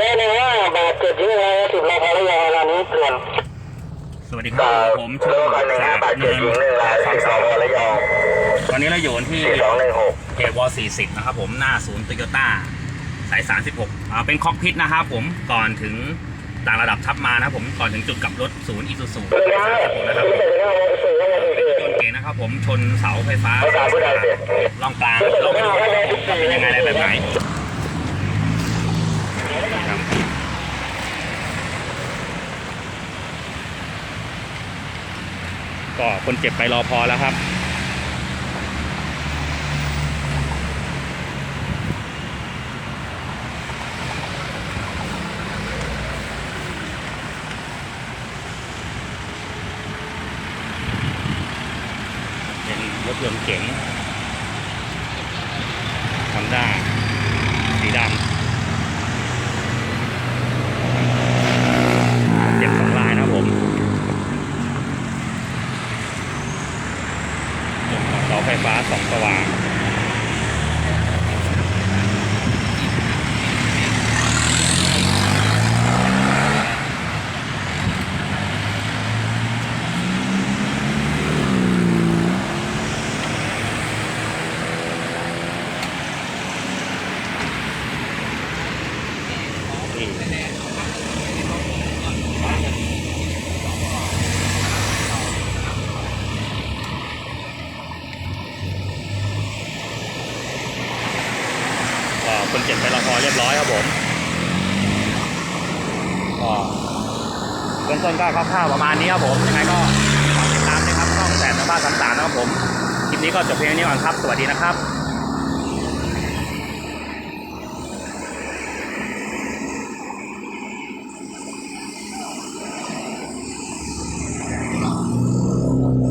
แจ้งว่าบาดเจ็บที่อะไรสิบรายพอระยองเวลานี้เปลี่ยนสวัสดีครับผมชื่อคนหนึ่งห้าบาดเจ็บหญิงหนึ่งรายสิบสองระยองตอนนี้เราอยู่ที่สี่สองหนึ่งหกเขตวอ40นะครับผมหน้าศูนย์โตโยต้าสาย36อ่าเป็นคอกพิทนะครับผมก่อนถึงต่างระดับทับมานะผมก่อนถึงจุดกลับรถศูนย์อีซูซูนะครับผมชนเก๋นะครับผมชนเสาไฟฟ้าล่องกลางเราไม่รู้เป็นยังไงอะไรแบบไหนครับ ก็คนเจ็บไปรอพอแล้วครับเป็นรถยนต์เก๋งฮอนด้าสีดำเจ็บสองลายนะครับผมเสา ไฟฟ้าสองสว่างนี่ คนเจ็บไปรอพอเรียบร้อยครับผมก็เบื้องต้นก็คร่าวๆประมาณนี้ครับผมยังไงก็ฝากติดตามนะครับช่องแสนบ้านสามสามนะครับผมคลิปนี้ก็จบเพียงเท่านี้ก่อนครับ สวัสดีนะครับ